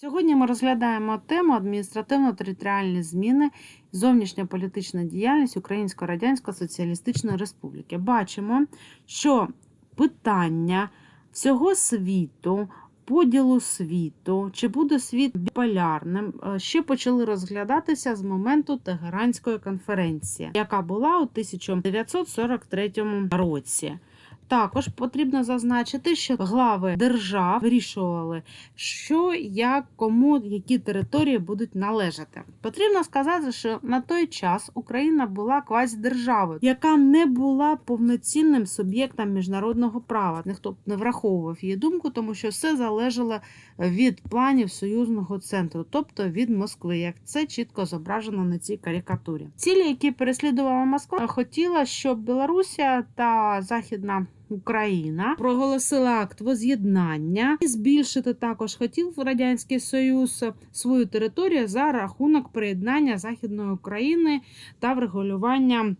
Сьогодні ми розглядаємо тему адміністративно-територіальні зміни, зовнішня політична діяльність Української Радянської Соціалістичної Республіки. Бачимо, що питання всього світу, поділу світу, чи буде світ біполярним, е, ще почали розглядатися з моменту Тегеранської конференції, яка була у 1943 році. Також потрібно зазначити, що глави держав вирішували, що, як, кому, які території будуть належати. Потрібно сказати, що на той час Україна була квазідержавою, яка не була повноцінним суб'єктом міжнародного права. Ніхто не враховував її думку, тому що все залежало від планів союзного центру, тобто від Москви, як це чітко зображено на цій карикатурі. Цілі, які переслідувала Москва, хотіла, щоб Білорусія та Західна. Україна проголосила акт воз'єднання і збільшити також хотів радянський союз свою територію за рахунок приєднання західної України та врегулювання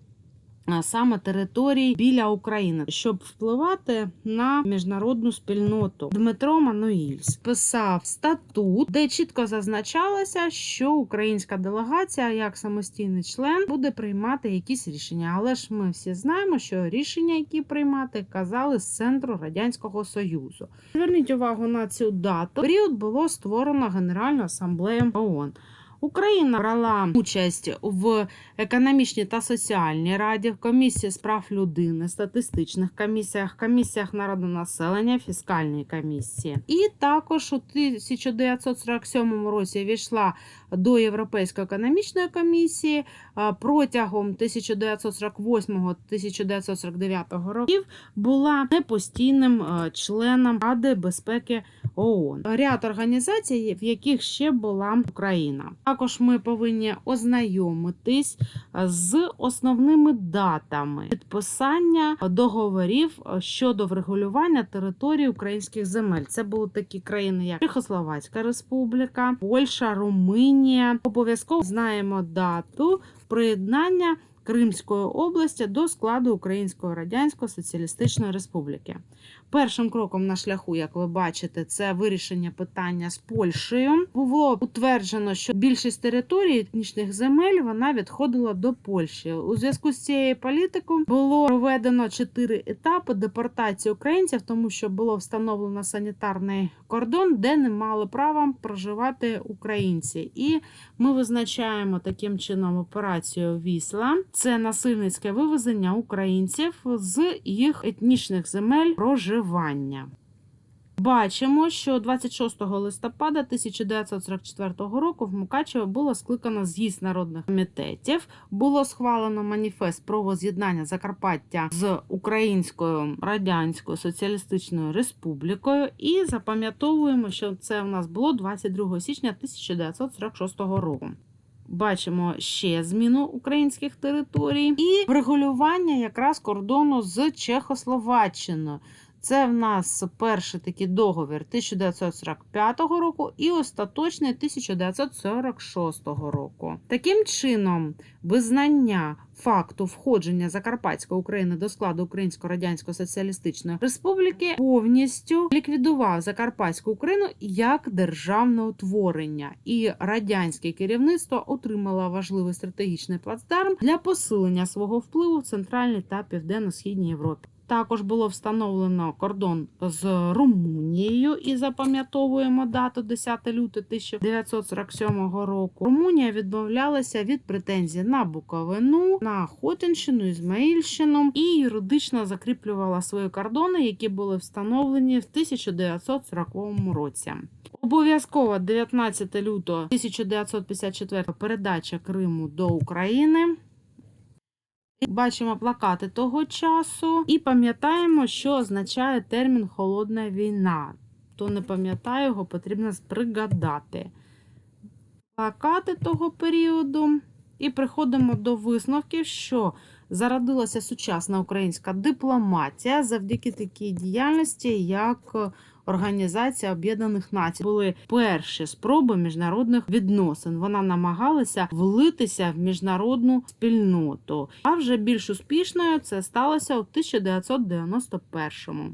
саме територій біля України, щоб впливати на міжнародну спільноту. Дмитро Мануїльс писав статут, де чітко зазначалося, що українська делегація, як самостійний член, буде приймати якісь рішення. Але ж ми всі знаємо, що рішення, які приймати, казали з центру радянського союзу. Зверніть увагу на цю дату. Період було створено Генеральну асамблею ООН. Україна брала участь в економічній та соціальній раді, в комісії з прав людини, статистичних комісіях, комісіях народонаселення, фіскальній комісії. І також у 1947 році війшла до Європейської економічної комісії протягом 1948-1949 років була непостійним членом Ради безпеки ООН. Ряд організацій, в яких ще була Україна. Також ми повинні ознайомитись з основними датами підписання договорів щодо врегулювання території українських земель. Це були такі країни, як Чехословацька Республіка, Польща, Румунія. Обов'язково знаємо дату приєднання. Кримської області до складу Української Радянської Соціалістичної Республіки. Першим кроком на шляху, як ви бачите, це вирішення питання з Польщею. Було утверджено, що більшість територій етнічних земель вона відходила до Польщі. У зв'язку з цією політикою було проведено чотири етапи депортації українців, тому що було встановлено санітарний кордон, де не мали права проживати українці. І ми визначаємо таким чином операцію Вісла. Це насильницьке вивезення українців з їх етнічних земель проживання. Бачимо, що 26 листопада 1944 року в Мукачево було скликано з'їзд народних комітетів. Було схвалено маніфест про воз'єднання Закарпаття з Українською Радянською Соціалістичною Республікою. І запам'ятовуємо, що це в нас було 22 січня 1946 року. Бачимо ще зміну українських територій і врегулювання якраз кордону з Чехословаччиною. Це в нас перший такий договір 1945 року і остаточний 1946 року. Таким чином, визнання факту входження Закарпатської України до складу Української Радянської Соціалістичної Республіки повністю ліквідував Закарпатську Україну як державне утворення, і радянське керівництво отримало важливий стратегічний плацдарм для посилення свого впливу в центральній та південно-східній Європі. Також було встановлено кордон з Румунією і запам'ятовуємо дату 10 лютого 1947 року. Румунія відмовлялася від претензій на Буковину, на Хотинщину, Ізмаїльщину і юридично закріплювала свої кордони, які були встановлені в 1940 році. Обов'язково 19 лютого 1954 передача Криму до України. Бачимо плакати того часу і пам'ятаємо, що означає термін холодна війна. Хто не пам'ятає, його потрібно пригадати. Плакати того періоду. І приходимо до висновків, що зародилася сучасна українська дипломатія завдяки такій діяльності, як Організація Об'єднаних Націй. Були перші спроби міжнародних відносин. Вона намагалася влитися в міжнародну спільноту. А вже більш успішною це сталося у 1991-му.